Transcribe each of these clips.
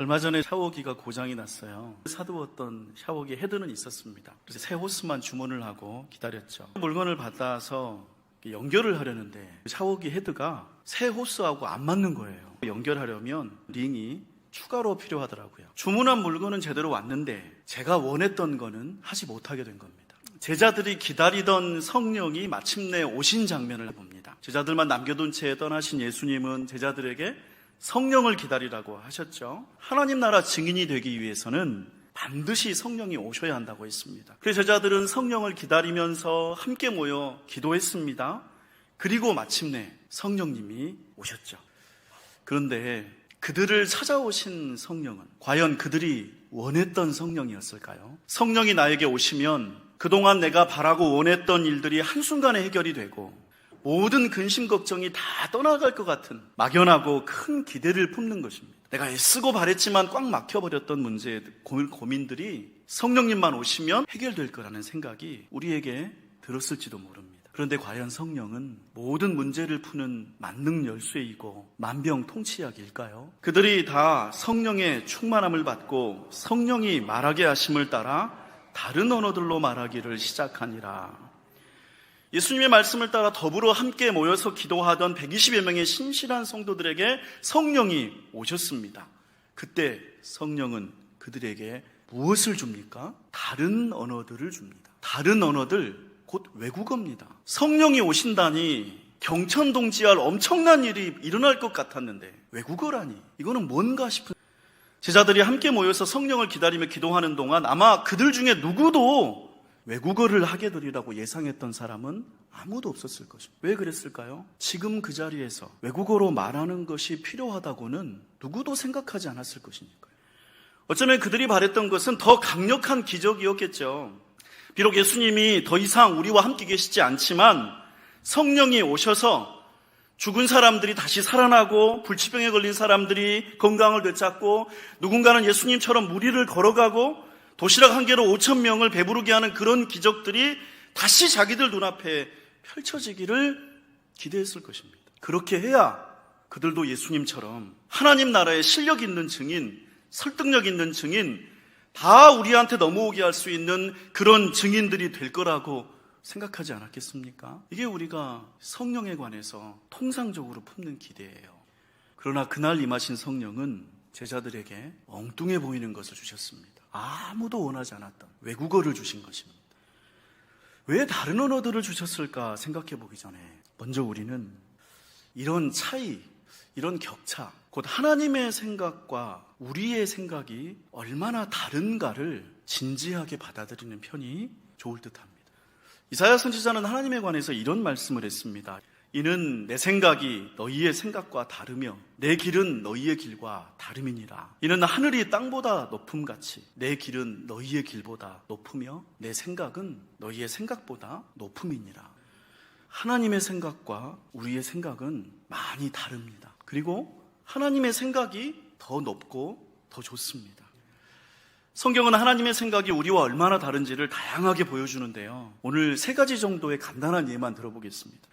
얼마 전에 샤워기가 고장이 났어요. 사두었던 샤워기 헤드는 있었습니다. 그래서 새 호스만 주문을 하고 기다렸죠. 물건을 받아서 연결을 하려는데 샤워기 헤드가 새 호스하고 안 맞는 거예요. 연결하려면 링이 추가로 필요하더라고요. 주문한 물건은 제대로 왔는데 제가 원했던 거는 하지 못하게 된 겁니다. 제자들이 기다리던 성령이 마침내 오신 장면을 봅니다. 제자들만 남겨둔 채 떠나신 예수님은 제자들에게 성령을 기다리라고 하셨죠. 하나님 나라 증인이 되기 위해서는 반드시 성령이 오셔야 한다고 했습니다. 그래서 제자들은 성령을 기다리면서 함께 모여 기도했습니다. 그리고 마침내 성령님이 오셨죠. 그런데 그들을 찾아오신 성령은 과연 그들이 원했던 성령이었을까요? 성령이 나에게 오시면 그동안 내가 바라고 원했던 일들이 한순간에 해결이 되고 모든 근심 걱정이 다 떠나갈 것 같은 막연하고 큰 기대를 품는 것입니다. 내가 애쓰고 바랬지만 꽉 막혀버렸던 문제, 고민들이 성령님만 오시면 해결될 거라는 생각이 우리에게 들었을지도 모릅니다. 그런데 과연 성령은 모든 문제를 푸는 만능 열쇠이고 만병 통치약일까요? 그들이 다 성령의 충만함을 받고 성령이 말하게 하심을 따라 다른 언어들로 말하기를 시작하니라. 예수님의 말씀을 따라 더불어 함께 모여서 기도하던 120여 명의 신실한 성도들에게 성령이 오셨습니다. 그때 성령은 그들에게 무엇을 줍니까? 다른 언어들을 줍니다. 다른 언어들, 곧 외국어입니다. 성령이 오신다니 경천동지할 엄청난 일이 일어날 것 같았는데 외국어라니 이거는 뭔가 싶은 제자들이 함께 모여서 성령을 기다리며 기도하는 동안 아마 그들 중에 누구도 외국어를 하게 되리라고 예상했던 사람은 아무도 없었을 것입니다. 왜 그랬을까요? 지금 그 자리에서 외국어로 말하는 것이 필요하다고는 누구도 생각하지 않았을 것이니까요. 어쩌면 그들이 바랬던 것은 더 강력한 기적이었겠죠. 비록 예수님이 더 이상 우리와 함께 계시지 않지만 성령이 오셔서 죽은 사람들이 다시 살아나고 불치병에 걸린 사람들이 건강을 되찾고 누군가는 예수님처럼 무리를 걸어가고 도시락 한 개로 5천 명을 배부르게 하는 그런 기적들이 다시 자기들 눈앞에 펼쳐지기를 기대했을 것입니다. 그렇게 해야 그들도 예수님처럼 하나님 나라의 실력 있는 증인, 설득력 있는 증인, 다 우리한테 넘어오게 할 수 있는 그런 증인들이 될 거라고 생각하지 않았겠습니까? 이게 우리가 성령에 관해서 통상적으로 품는 기대예요. 그러나 그날 임하신 성령은 제자들에게 엉뚱해 보이는 것을 주셨습니다. 아무도 원하지 않았던 외국어를 주신 것입니다. 왜 다른 언어들을 주셨을까 생각해 보기 전에 먼저 우리는 이런 차이, 이런 격차, 곧 하나님의 생각과 우리의 생각이 얼마나 다른가를 진지하게 받아들이는 편이 좋을 듯 합니다. 이사야 선지자는 하나님에 관해서 이런 말씀을 했습니다. 이는 내 생각이 너희의 생각과 다르며 내 길은 너희의 길과 다름이니라. 이는 하늘이 땅보다 높음 같이 내 길은 너희의 길보다 높으며 내 생각은 너희의 생각보다 높음이니라. 하나님의 생각과 우리의 생각은 많이 다릅니다. 그리고 하나님의 생각이 더 높고 더 좋습니다. 성경은 하나님의 생각이 우리와 얼마나 다른지를 다양하게 보여주는데요. 오늘 세 가지 정도의 간단한 예만 들어보겠습니다.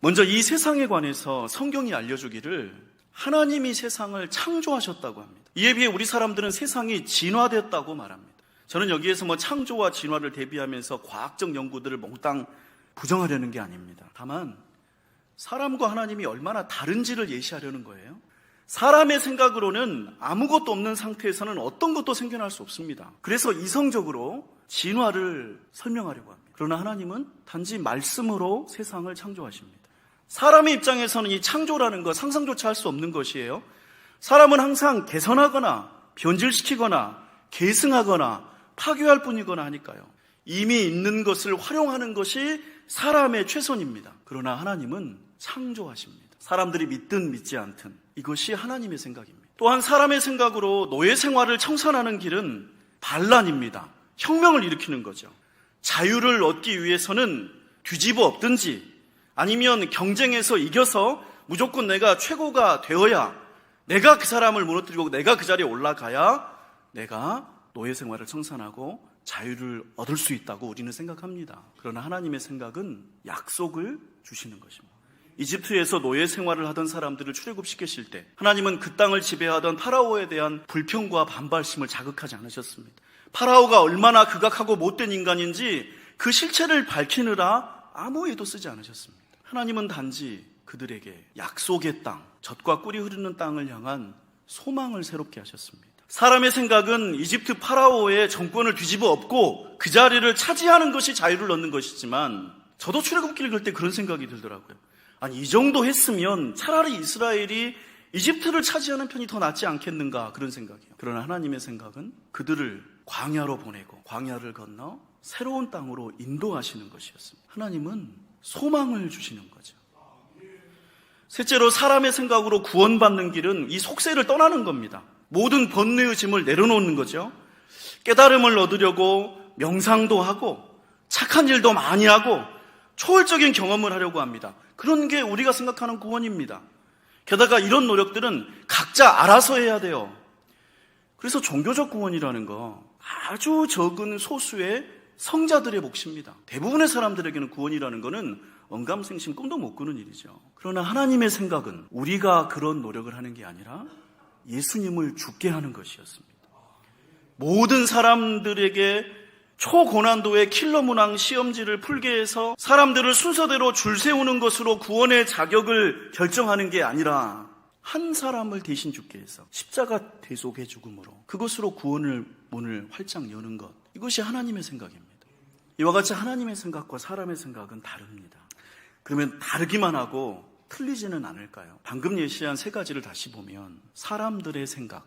먼저 이 세상에 관해서 성경이 알려주기를 하나님이 세상을 창조하셨다고 합니다. 이에 비해 우리 사람들은 세상이 진화됐다고 말합니다. 저는 여기에서 뭐 창조와 진화를 대비하면서 과학적 연구들을 몽땅 부정하려는 게 아닙니다. 다만 사람과 하나님이 얼마나 다른지를 예시하려는 거예요. 사람의 생각으로는 아무것도 없는 상태에서는 어떤 것도 생겨날 수 없습니다. 그래서 이성적으로 진화를 설명하려고 합니다. 그러나 하나님은 단지 말씀으로 세상을 창조하십니다. 사람의 입장에서는 이 창조라는 것 상상조차 할 수 없는 것이에요. 사람은 항상 개선하거나 변질시키거나 계승하거나 파괴할 뿐이거나 하니까요. 이미 있는 것을 활용하는 것이 사람의 최선입니다. 그러나 하나님은 창조하십니다. 사람들이 믿든 믿지 않든 이것이 하나님의 생각입니다. 또한 사람의 생각으로 노예 생활을 청산하는 길은 반란입니다. 혁명을 일으키는 거죠. 자유를 얻기 위해서는 뒤집어 엎든지 아니면 경쟁에서 이겨서 무조건 내가 최고가 되어야 내가 그 사람을 무너뜨리고 내가 그 자리에 올라가야 내가 노예 생활을 청산하고 자유를 얻을 수 있다고 우리는 생각합니다. 그러나 하나님의 생각은 약속을 주시는 것입니다. 이집트에서 노예 생활을 하던 사람들을 출애굽시키실 때 하나님은 그 땅을 지배하던 파라오에 대한 불평과 반발심을 자극하지 않으셨습니다. 파라오가 얼마나 극악하고 못된 인간인지 그 실체를 밝히느라 아무 애도 쓰지 않으셨습니다. 하나님은 단지 그들에게 약속의 땅, 젖과 꿀이 흐르는 땅을 향한 소망을 새롭게 하셨습니다. 사람의 생각은 이집트 파라오의 정권을 뒤집어 엎고 그 자리를 차지하는 것이 자유를 얻는 것이지만 저도 출애굽기를 그럴 때 그런 생각이 들더라고요. 아니 이 정도 했으면 차라리 이스라엘이 이집트를 차지하는 편이 더 낫지 않겠는가 그런 생각이에요. 그러나 하나님의 생각은 그들을 광야로 보내고 광야를 건너 새로운 땅으로 인도하시는 것이었습니다. 하나님은 소망을 주시는 거죠. 셋째로 사람의 생각으로 구원받는 길은 이 속세를 떠나는 겁니다. 모든 번뇌의 짐을 내려놓는 거죠. 깨달음을 얻으려고 명상도 하고 착한 일도 많이 하고 초월적인 경험을 하려고 합니다. 그런 게 우리가 생각하는 구원입니다. 게다가 이런 노력들은 각자 알아서 해야 돼요. 그래서 종교적 구원이라는 거 아주 적은 소수의 성자들의 몫입니다. 대부분의 사람들에게는 구원이라는 것은 언감생심 꿈도 못 꾸는 일이죠. 그러나 하나님의 생각은 우리가 그런 노력을 하는 게 아니라 예수님을 죽게 하는 것이었습니다. 모든 사람들에게 초고난도의 킬러 문항 시험지를 풀게 해서 사람들을 순서대로 줄 세우는 것으로 구원의 자격을 결정하는 게 아니라 한 사람을 대신 죽게 해서 십자가 대속의 죽음으로 그것으로 구원을 문을 활짝 여는 것 이것이 하나님의 생각입니다. 이와 같이 하나님의 생각과 사람의 생각은 다릅니다. 그러면 다르기만 하고 틀리지는 않을까요? 방금 예시한 세 가지를 다시 보면 사람들의 생각,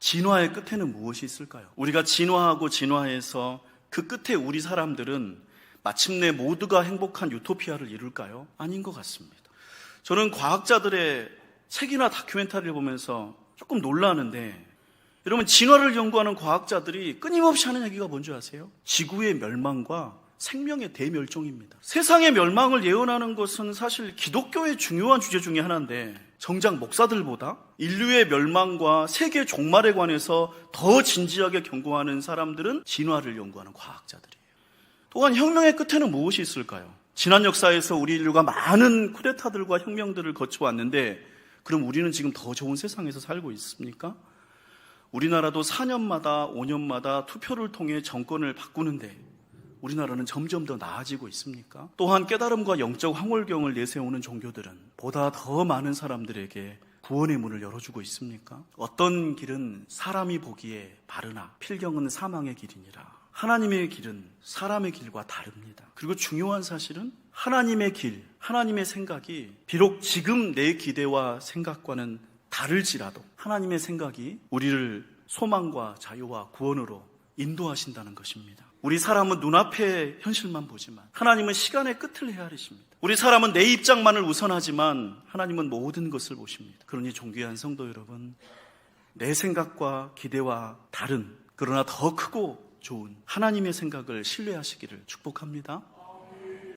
진화의 끝에는 무엇이 있을까요? 우리가 진화하고 진화해서 그 끝에 우리 사람들은 마침내 모두가 행복한 유토피아를 이룰까요? 아닌 것 같습니다. 저는 과학자들의 책이나 다큐멘터리를 보면서 조금 놀라는데 여러분 진화를 연구하는 과학자들이 끊임없이 하는 얘기가 뭔지 아세요? 지구의 멸망과 생명의 대멸종입니다. 세상의 멸망을 예언하는 것은 사실 기독교의 중요한 주제 중에 하나인데 정작 목사들보다 인류의 멸망과 세계 종말에 관해서 더 진지하게 경고하는 사람들은 진화를 연구하는 과학자들이에요. 또한 혁명의 끝에는 무엇이 있을까요? 지난 역사에서 우리 인류가 많은 쿠데타들과 혁명들을 거쳐왔는데 그럼 우리는 지금 더 좋은 세상에서 살고 있습니까? 우리나라도 4년마다 5년마다 투표를 통해 정권을 바꾸는데 우리나라는 점점 더 나아지고 있습니까? 또한 깨달음과 영적 황홀경을 내세우는 종교들은 보다 더 많은 사람들에게 구원의 문을 열어주고 있습니까? 어떤 길은 사람이 보기에 바르나 필경은 사망의 길이니라. 하나님의 길은 사람의 길과 다릅니다. 그리고 중요한 사실은 하나님의 길, 하나님의 생각이 비록 지금 내 기대와 생각과는 다를지라도 하나님의 생각이 우리를 소망과 자유와 구원으로 인도하신다는 것입니다. 우리 사람은 눈앞의 현실만 보지만 하나님은 시간의 끝을 헤아리십니다. 우리 사람은 내 입장만을 우선하지만 하나님은 모든 것을 보십니다. 그러니 존귀한 성도 여러분, 내 생각과 기대와 다른 그러나 더 크고 좋은 하나님의 생각을 신뢰하시기를 축복합니다.